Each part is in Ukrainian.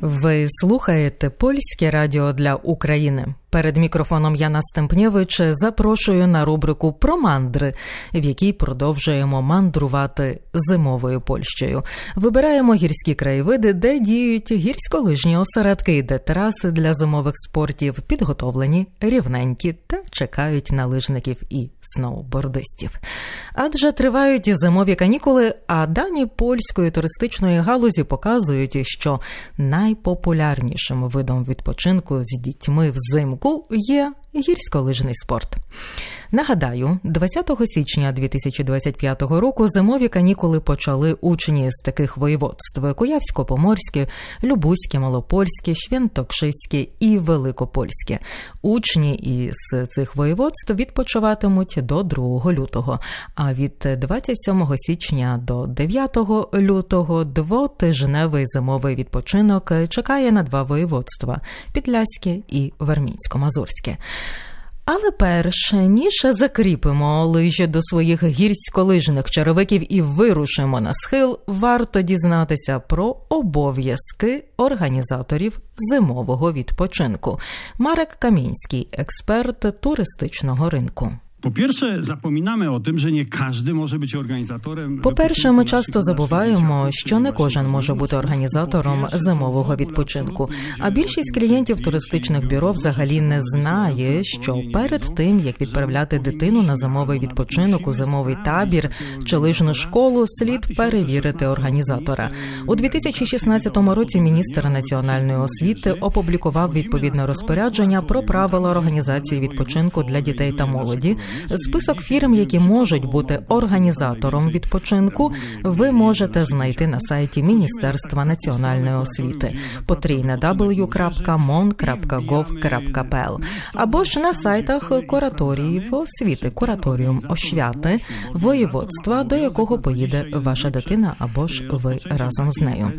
Ви слухаєте польське радіо для України. Перед мікрофоном Яна Стемпнєвич запрошую на рубрику про мандри, в якій продовжуємо мандрувати зимовою Польщею. Вибираємо гірські краєвиди, де діють гірськолижні осередки, де траси для зимових спортів підготовлені, рівненькі та чекають на лижників і сноубордистів. Адже тривають зимові канікули, а дані польської туристичної галузі показують, що найпопулярнішим видом відпочинку з дітьми взимку є гірськолижний спорт. Нагадаю, 20 січня 2025 року зимові канікули почали учні з таких воєводств: Куявсько-Поморське, Любузьке, Малопольське, Швентокшиське і Великопольське. Учні із цих воєводств відпочиватимуть до 2 лютого. А від 27 січня до 9 лютого двотижневий зимовий відпочинок чекає на два воєводства Підляське і Вермінсько-Мазурське. Але перше, ніж закріпимо лижі до своїх гірськолижних черевиків і вирушимо на схил, варто дізнатися про обов'язки організаторів зимового відпочинку. Марек Камінський, експерт туристичного ринку. Po pierwsze, zapominamy o tym, że nie każdy może być organizatorem. По-перше, ми часто забуваємо, що не кожен може бути організатором зимового відпочинку. А більшість клієнтів туристичних бюро взагалі не знає, що перед тим як відправляти дитину на зимовий відпочинок у зимовий табір чи лижну школу, слід перевірити організатора. У 2016 році міністр національної освіти опублікував відповідне розпорядження про правила організації відпочинку для дітей та молоді. Список фірм, які можуть бути організатором відпочинку, ви можете знайти на сайті Міністерства національної освіти потрійне або ж на сайтах кураторіїв освіти, кураторіум освяти, воєводства, до якого поїде ваша дитина або ж ви разом з нею.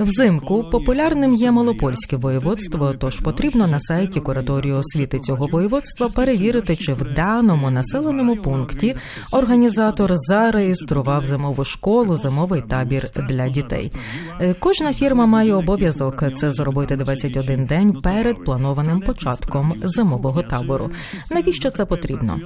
Взимку популярним є малопольське воєводство, тож потрібно на сайті кураторії освіти цього воєводства перевірити, чи в даному населеному пункті організатор зареєстрував зимову школу, зимовий табір для дітей. Е, Кожна фірма має обов'язок це зробити 21 день перед планованим початком зимового табору. Навіщо це потрібно?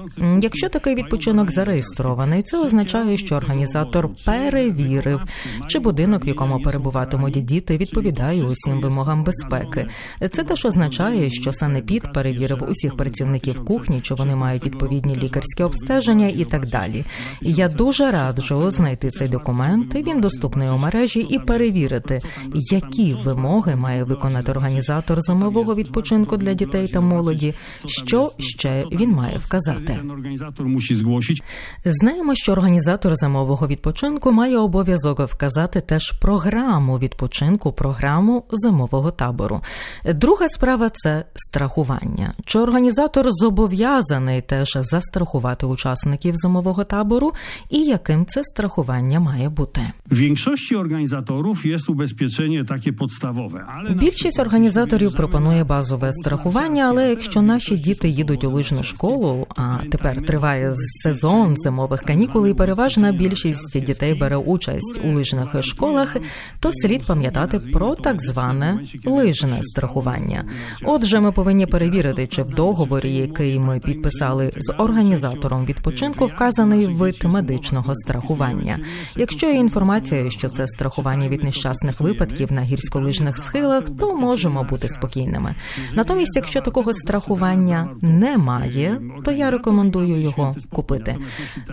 Якщо такий відпочинок зареєстрований, це означає, що організатор перевірив, чи будинок, в якому перебуватимуть діти, відповідає усім вимогам безпеки. Це теж означає, що санепід перевірив усіх працівників кухні, чи вони мають відповідні лікарське обстеження і так далі. Я дуже раджу знайти цей документ. Він доступний у мережі і перевірити, які вимоги має виконати організатор зимового відпочинку для дітей та молоді. Що ще він має вказати? Знаємо, що організатор зимового відпочинку має обов'язок вказати теж програму відпочинку, програму зимового табору. Друга справа це страхування. Чи організатор зобов'язаний теж застрахувати учасників зимового табору, і яким це страхування має бути? Większości organizatorów jest ubezpieczenie takie podstawowe, ale na Більшість організаторів пропонує базове страхування, але якщо наші діти їдуть у лижну школу, а тепер триває сезон зимових канікул, і переважна більшість дітей бере участь у лижних школах, то слід пам'ятати про так зване лижне страхування. Отже, ми повинні перевірити, чи в договорі, який ми підписали з організатором відпочинку, вказаний вид медичного страхування. Якщо є інформація, що це страхування від нещасних випадків на гірськолижних схилах, то можемо бути спокійними. Натомість, якщо такого страхування немає, то я рекомендую його купити.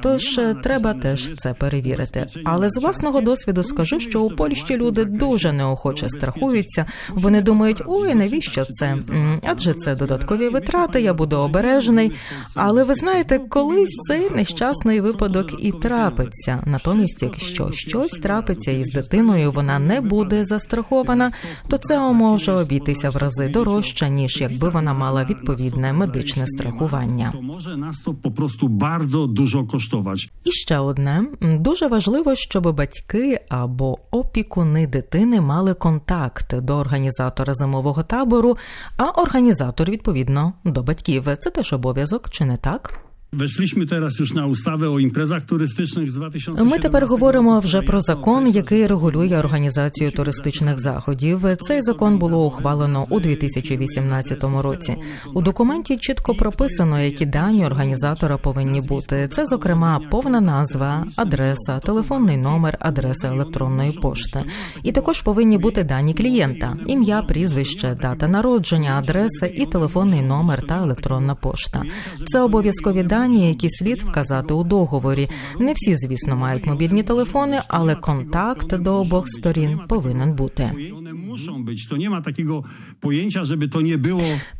Тож е, треба теж це перевірити. Але з власного досвіду скажу, що у Польщі люди дуже неохоче страхуються. Вони думають, ой, навіщо це? Адже це додаткові витрати, я буду обережний. Але ви знаєте, колись цей нещасний випадок і трапиться. Натомість, якщо щось трапиться із дитиною, вона не буде застрахована, то це може обійтися в рази дорожче, ніж якби вона мала відповідне медичне страхування. nas to po prostu bardzo dużo kosztować. І ще одне дуже важливо, щоб батьки або опікуни дитини мали контакт до організатора зимового табору, а організатор відповідно до батьків. Це теж обов'язок, чи не так? Weszliśmy teraz już na ustawę o imprezach turystycznych z 2017 Ми тепер говоримо вже про закон, який регулює організацію туристичних заходів. Цей закон було ухвалено у 2018 році. У документі чітко прописано, які дані організатора повинні бути. Це, зокрема, повна назва, адреса, телефонний номер, адреса електронної пошти. І також повинні бути дані клієнта: ім'я, прізвище, дата народження, адреса і телефонний номер та електронна пошта. Це обов'язкові дані, які слід вказати у договорі. Не всі, звісно, мають мобільні телефони, але контакт до обох сторін повинен бути.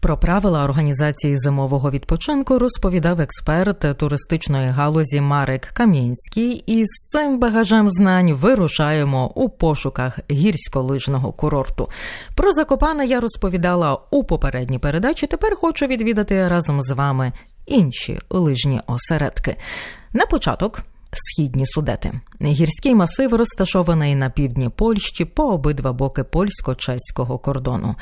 Про правила організації зимового відпочинку розповідав експерт туристичної галузі Марек Кам'янський. І з цим багажем знань вирушаємо у пошуках гірськолижного курорту. Про Закопане я розповідала у попередній передачі. Тепер хочу відвідати разом з вами інші лижні осередки. На початок. Східні судети. Гірський масив розташований на півдні Польщі по обидва боки польсько-чеського кордону.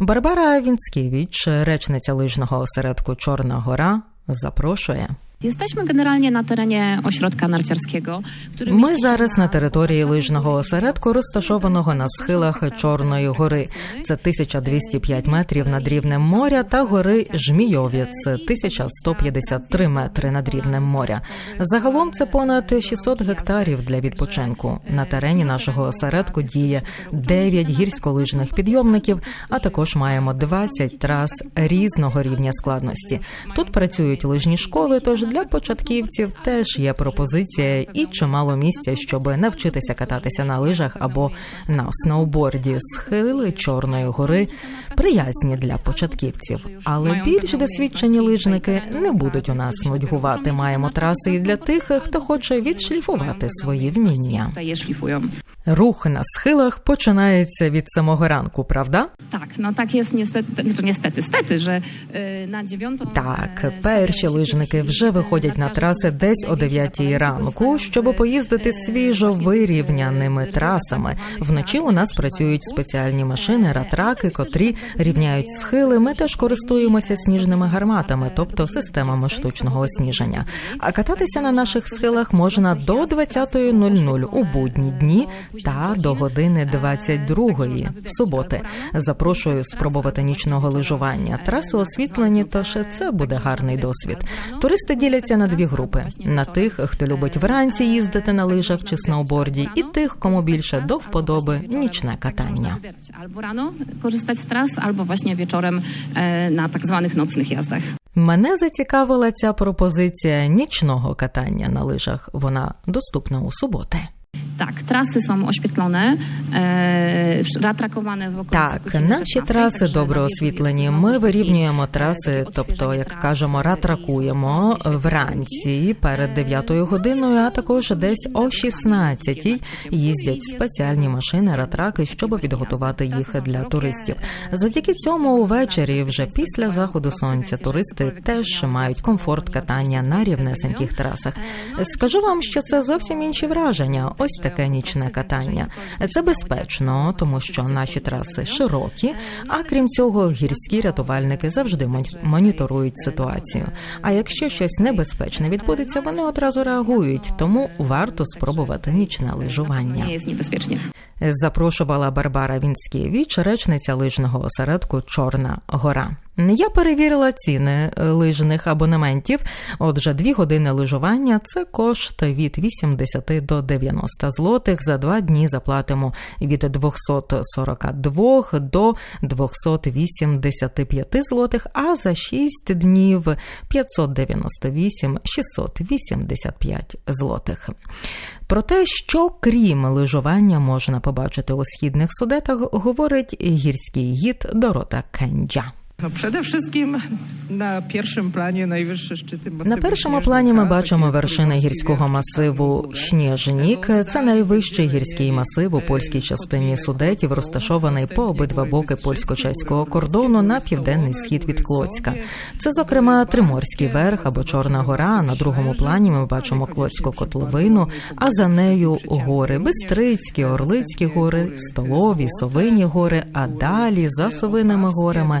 Барбара Вінцкевич, речниця лижного осередку Чорна Гора, запрошує. Jesteśmy generalnie na terenie ośrodka narciarskiego, który Ми зараз на території лижного осередку, розташованого на схилах Чорної гори. Це 1205 метрів над рівнем моря, та гори Жмійовець 1153 метри над рівнем моря. Загалом це понад 600 гектарів для відпочинку. На терені нашого осередку діє 9 гірськолижних підйомників, а також маємо 20 трас різного рівня складності. Тут працюють лижні школи, тож для початківців теж є пропозиція і чимало місця, щоб навчитися кататися на лижах або на сноуборді. Схили Чорної гори приязні для початківців, але більш досвідчені лижники не будуть у нас нудьгувати. Маємо траси і для тих, хто хоче відшліфувати свої вміння. Рух на схилах починається від самого ранку, правда? Tak, no tak jest niestety, znaczy niestety, stety, że y, na. Так, e, перші лижники вже e, виходять на траси десь о najwięksi 9 ранку, щоб поїздити свіжо вирівняними трасами. Вночі у нас працюють спеціальні машини, ратраки, котрі рівняють схили. Ми теж користуємося сніжними гарматами, тобто системами штучного осніження. А кататися на наших схилах можна до 20.00 у будні дні та до години 22.00 в суботи. Запрошую спробувати нічного лижування. Траси освітлені, тож це буде гарний досвід. Туристи діляться на дві групи: на тих, хто любить вранці їздити на лижах чи сноуборді, і тих, кому більше до вподоби нічне катання. wybierać Albo rano korzystać z tras, albo właśnie wieczorem e, na tak zwanych. Мене зацікавила ця пропозиція нічного катання на лижах. Вона доступна у суботи. Tak, trasy są oświetlone, e, ratrakowane w Так, наші траси добре освітлені. Ми вирівнюємо траси, тобто, як кажемо, ратракуємо вранці перед 9 годиною, а також десь о 16 їздять спеціальні машини ратраки, щоб підготувати їх для туристів. Завдяки цьому увечері, вже після заходу сонця, туристи теж мають комфорт катання на рівнесеньких трасах. Скажу вам, що це зовсім інші враження. Ось таке нічне катання. Це безпечно, тому що наші траси широкі. А крім цього, гірські рятувальники завжди мон- моніторують ситуацію. А якщо щось небезпечне відбудеться, вони одразу реагують, тому варто спробувати нічне лижування. Запрошувала Барбара Вінськевич, речниця лижного осередку Чорна Гора. Я перевірила ціни е, лижних абонементів. Отже, дві години лижування це кошт від 80 до 90 злотих. За два дні заплатимо від 242 до 285 злотих, а за 6 днів 598 685 злотих. Про те, що крім лижування можна побачити у східних судетах, говорить гірський гід Дорота Кенджа. No przede wszystkim na pierwszym planie najwyższe szczyty masywu На першому плані ми бачимо вершини гірського масиву Sztangówek. Це найвищий гірський масив у польській частині Судетів, розташований по обидва боки польсько-чеського кордону на південний схід від Клоцька. Це, зокрема, Триморський верх або Чорна гора. На другому плані ми бачимо Клоцьку котловину, а за нею гори Бистрицькі, Орлицькі гори, Столові, Совині гори. А далі за Совиними горами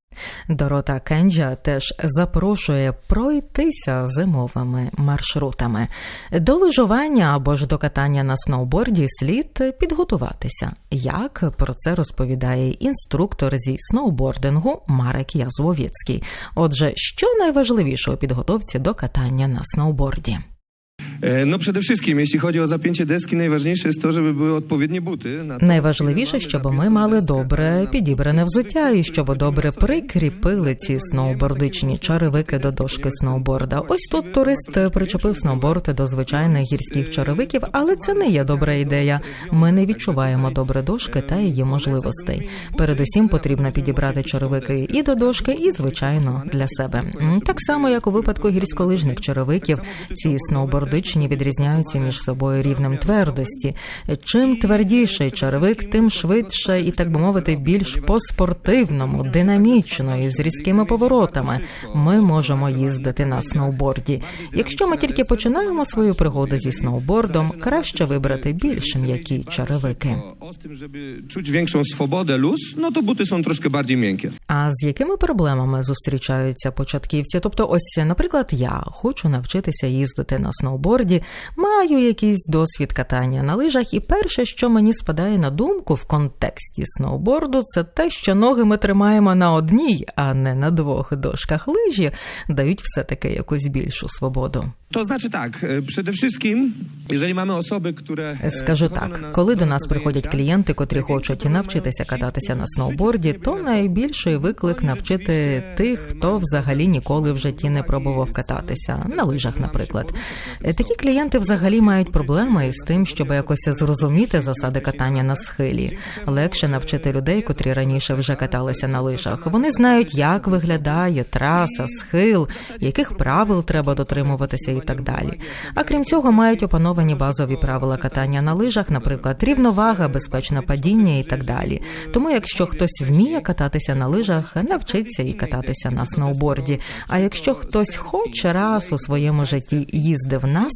Дорота Кенджа теж запрошує пройтися зимовими маршрутами. До лижування або ж до катання на сноуборді слід підготуватися. Як про це розповідає інструктор зі сноубордингу Марек Язвовіцький. Отже, що найважливіше у підготовці до катання на сноуборді? E, No przede wszystkim, jeśli chodzi o zapięcie deski, najważniejsze jest to, żeby były odpowiednie buty. Найважливіше, щоб ми мали добре підібране взуття і щоб добре прикріпили ці сноубордичні черевики до дошки сноуборда. Ось тут турист причепив сноуборд до звичайних гірських черевиків, але це не є добра ідея. Ми не відчуваємо добре дошки та її можливостей. Передусім потрібно підібрати черевики і до дошки, і звичайно для себе. Так само, як у випадку гірськолижних черевиків, ці сноубордичні відрізняються між собою рівнем твердості. Чим твердіший черевик, тим швидше і так би мовити, більш по-спортивному, динамічно і з різкими поворотами ми можемо їздити на сноуборді. Якщо ми тільки починаємо свою пригоду зі сноубордом, краще вибрати більш м'які черевики. Tym, żeby czuć większą swobodę, luz, no to buty są troszkę. А з якими проблемами зустрічаються початківці? Тобто, ось, наприклад, я хочу навчитися їздити на сноуборді, маю якийсь досвід катання на лижах, і перше, що мені спадає на думку в контексті сноуборду, це те, що ноги ми тримаємо на одній, а не на двох дошках лижі, дають все таки якусь більшу свободу. To znaczy tak, e, przede wszystkim, jeżeli mamy osoby, e, Скажу так, коли до нас приходять клієнти, котрі хочуть навчитися кататися на сноуборді, то найбільший виклик навчити тих, хто взагалі ніколи в житті не пробував кататися на лижах, наприклад. Е, Такі клієнти взагалі мають проблеми із тим, щоб якось зрозуміти засади катання на схилі. Легше навчити людей, котрі раніше вже каталися на лижах. Вони знають, як виглядає траса, схил, яких правил треба дотримуватися і так далі. А крім цього, мають опановані базові правила катання на лижах, наприклад, рівновага, безпечне падіння і так далі. Тому, якщо хтось вміє кататися на лижах, навчиться і кататися на сноуборді. А якщо хтось хоч раз у своєму житті їздив на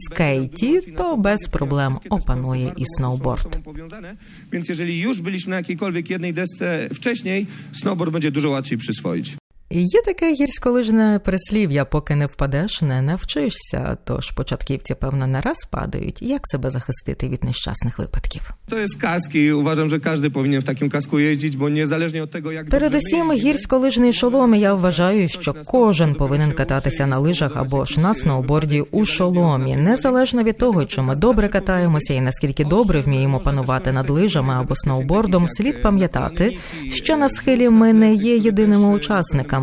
без проблем опанує і сноуборд. są powiązane. Więc jeżeli już byliśmy na jakiejkolwiek jednej desce wcześniej, snowboard będzie dużo łatwiej przyswoić. Є таке гірськолижне прислів'я, поки не впадеш, не навчишся. Тож початківці, певно, не раз падають. Як себе захистити від нещасних випадків? To jest kask i uważam, że każdy powinien w takim kasku jeździć, bo niezależnie od tego, jak Передусім, гірськолижний шолом. Я вважаю, що кожен повинен кататися на лижах або ж на сноуборді у шоломі, незалежно від того, чи ми добре катаємося і наскільки добре вміємо панувати над лижами або сноубордом, слід пам'ятати, що на схилі ми не є єдиними учасниками,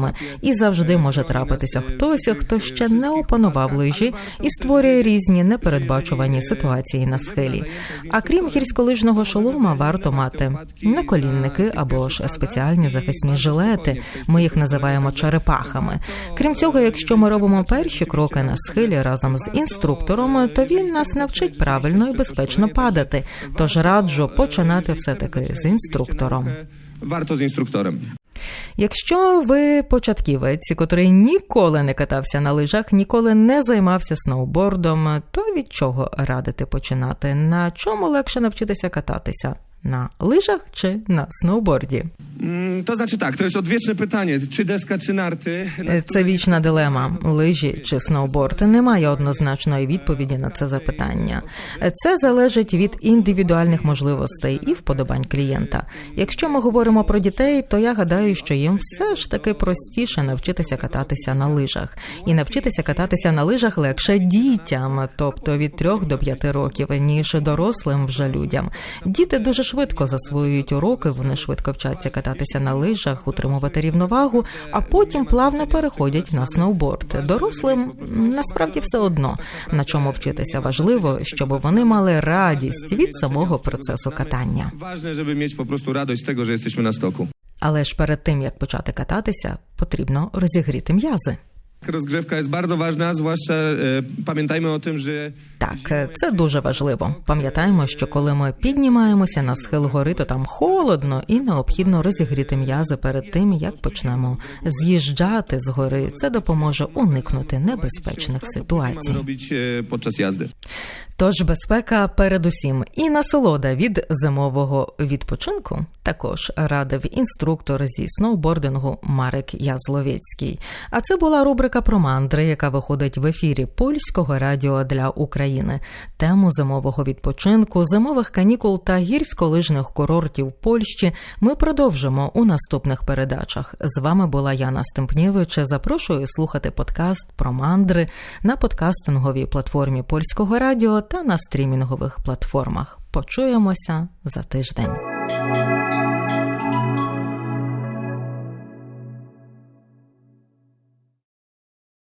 і завжди може трапитися хтось, хто ще не опанував лижі і створює різні непередбачувані ситуації на схилі. А крім гірськолижного шолома, варто мати наколінники або ж спеціальні захисні жилети. Ми їх називаємо черепахами. Крім цього, якщо ми робимо перші кроки на схилі разом з інструктором, то він нас навчить правильно і безпечно падати. Тож раджу починати все таки з інструктором. warto z instruktorem. Якщо ви початківець, котрий ніколи не катався на лижах, ніколи не займався сноубордом, то від чого радити починати? На чому легше навчитися кататися? На лижах чи на сноуборді? To znaczy tak, to jest odwieczne pytanie, czy deska, czy narty. Na Е, Це вічна дилема: лижі чи сноуборд. Немає однозначної відповіді на це запитання. Е, Це залежить від індивідуальних можливостей і вподобань клієнта. Якщо ми говоримо про дітей, то я гадаю, що їм все ж таки простіше навчитися кататися на лижах, і навчитися кататися на лижах легше дітям, тобто від 3 до 5 років, ніж дорослим вже людям. Діти дуже швидко засвоюють уроки, вони швидко вчаться кататися на лижах, утримувати рівновагу, а потім плавно переходять на сноуборд. Дорослим насправді все одно на чому вчитися важливо, щоб вони мали радість від самого процесу катання. Żeby mieć po prostu radość z tego, że jesteśmy na. Але ж перед тим як почати кататися, потрібно розігріти м'язи. Rozgrzewka jest bardzo ważna, zwłaszcza e, pamiętajmy o tym, że Так, це дуже важливо. Пам'ятаємо, що коли ми піднімаємося на схил гори, то там холодно і необхідно розігріти м'язи перед тим, як почнемо з'їжджати з гори. Це допоможе уникнути небезпечних ситуацій. jazdy. Тож безпека передусім і насолода від зимового відпочинку також радив інструктор зі сноубордингу Марек Язловецький. А це була рубрика про мандри, яка виходить в ефірі польського радіо для України. Тему зимового відпочинку, зимових канікул та гірськолижних курортів Польщі ми продовжимо у наступних передачах. З вами була Яна Стемпнєвич. Запрошую слухати подкаст про мандри на подкастинговій платформі польського радіо та на стрімінгових платформах. Почуємося за тиждень.